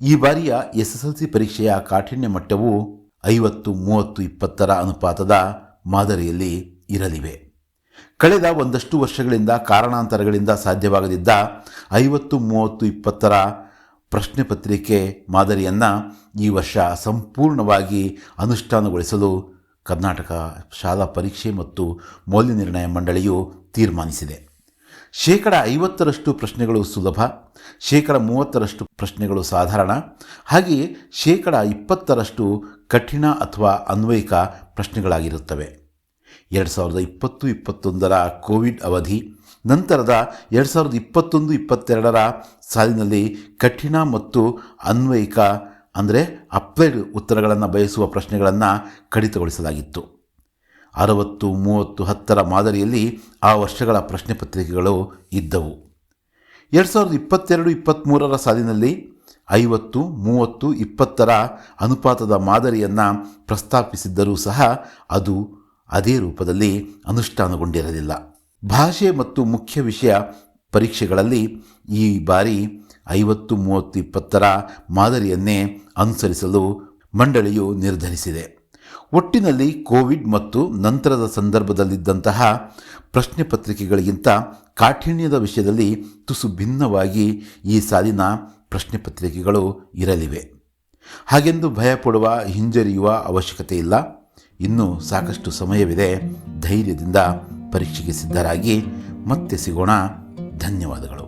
ಈ ಬಾರಿಯ S S L C ಪರೀಕ್ಷೆಯ ಕಾಠಿಣ್ಯ ಮಟ್ಟವು ಐವತ್ತು, ಮೂವತ್ತು, ಇಪ್ಪತ್ತರ ಅನುಪಾತದ ಮಾದರಿಯಲ್ಲಿ ಇರಲಿವೆ. ಕಳೆದ ಒಂದಷ್ಟು ವರ್ಷಗಳಿಂದ, ಕಾರಣಾಂತರಗಳಿಂದ ಸಾಧ್ಯವಾಗದಿದ್ದ ಐವತ್ತು, ಮೂವತ್ತು, ಇಪ್ಪತ್ತರ ಪ್ರಶ್ನೆ ಪತ್ರಿಕೆ ಮಾದರಿಯನ್ನು ಈ ವರ್ಷ ಸಂಪೂರ್ಣವಾಗಿ ಅನುಷ್ಠಾನಗೊಳಿಸಲು ಕರ್ನಾಟಕ ಶಾಲಾ ಪರೀಕ್ಷೆ ಮತ್ತು ಮೌಲ್ಯ ನಿರ್ಣಯ ಮಂಡಳಿಯು ತೀರ್ಮಾನಿಸಿದೆ. ಶೇಕಡ ಐವತ್ತರಷ್ಟು ಪ್ರಶ್ನೆಗಳು ಸುಲಭ, ಶೇಕಡ ಮೂವತ್ತರಷ್ಟು ಪ್ರಶ್ನೆಗಳು ಸಾಧಾರಣ. ಹಾಗೆಯೇ ಶೇಕಡ ಇಪ್ಪತ್ತರಷ್ಟು ಕಠಿಣ ಅಥವಾ ಅನ್ವಯಿಕ ಪ್ರಶ್ನೆಗಳಾಗಿರುತ್ತವೆ. ಎರಡು ಸಾವಿರದ ಇಪ್ಪತ್ತು, ಇಪ್ಪತ್ತೊಂದರ ಕೋವಿಡ್ ಅವಧಿ, ನಂತರದ ಎರಡು ಸಾವಿರದ ಇಪ್ಪತ್ತೊಂದು, ಇಪ್ಪತ್ತೆರಡರ ಸಾಲಿನಲ್ಲಿ ಕಠಿಣ ಮತ್ತು ಅನ್ವಯಿಕ, ಅಂದರೆ ಅಪ್ಲೈಡ್ ಉತ್ತರಗಳನ್ನು ಬಯಸುವ ಪ್ರಶ್ನೆಗಳನ್ನು ಕಡಿತಗೊಳಿಸಲಾಗಿತ್ತು. ಅರವತ್ತು, ಮೂವತ್ತು, ಹತ್ತರ ಮಾದರಿಯಲ್ಲಿ ಆ ವರ್ಷಗಳ ಪ್ರಶ್ನೆ ಪತ್ರಿಕೆಗಳು ಇದ್ದವು. ಎರಡು ಸಾವಿರದ ಇಪ್ಪತ್ತೆರಡು ಇಪ್ಪತ್ತ್ಮೂರರ ಸಾಲಿನಲ್ಲಿ ಐವತ್ತು, ಮೂವತ್ತು, ಇಪ್ಪತ್ತರ ಅನುಪಾತದ ಮಾದರಿಯನ್ನು ಪ್ರಸ್ತಾಪಿಸಿದ್ದರೂ ಸಹ ಅದು ಅದೇ ರೂಪದಲ್ಲಿ ಅನುಷ್ಠಾನಗೊಂಡಿರಲಿಲ್ಲ. ಭಾಷೆ ಮತ್ತು ಮುಖ್ಯ ವಿಷಯ ಪರೀಕ್ಷೆಗಳಲ್ಲಿ ಈ ಬಾರಿ ಐವತ್ತು, ಮೂವತ್ತು, ಇಪ್ಪತ್ತರ ಮಾದರಿಯನ್ನೇ ಅನುಸರಿಸಲು ಮಂಡಳಿಯು ನಿರ್ಧರಿಸಿದೆ. ಒಟ್ಟಿನಲ್ಲಿ ಕೋವಿಡ್ ಮತ್ತು ನಂತರದ ಸಂದರ್ಭದಲ್ಲಿದ್ದಂತಹ ಪ್ರಶ್ನೆ ಪತ್ರಿಕೆಗಳಿಗಿಂತ ಕಾಠಿಣ್ಯದ ವಿಷಯದಲ್ಲಿ ತುಸು ಭಿನ್ನವಾಗಿ ಈ ಸಾಲಿನ ಪ್ರಶ್ನೆ ಪತ್ರಿಕೆಗಳು ಇರಲಿವೆ. ಹಾಗೆಂದು ಭಯಪಡುವ, ಹಿಂಜರಿಯುವ ಅವಶ್ಯಕತೆ ಇಲ್ಲ. ಇನ್ನೂ ಸಾಕಷ್ಟು ಸಮಯವಿದೆ. ಧೈರ್ಯದಿಂದ ಪರೀಕ್ಷೆಗೆ ಸಿದ್ಧರಾಗಿ ಮತ್ತೆ ಸಿಗೋಣ. ಧನ್ಯವಾದಗಳು.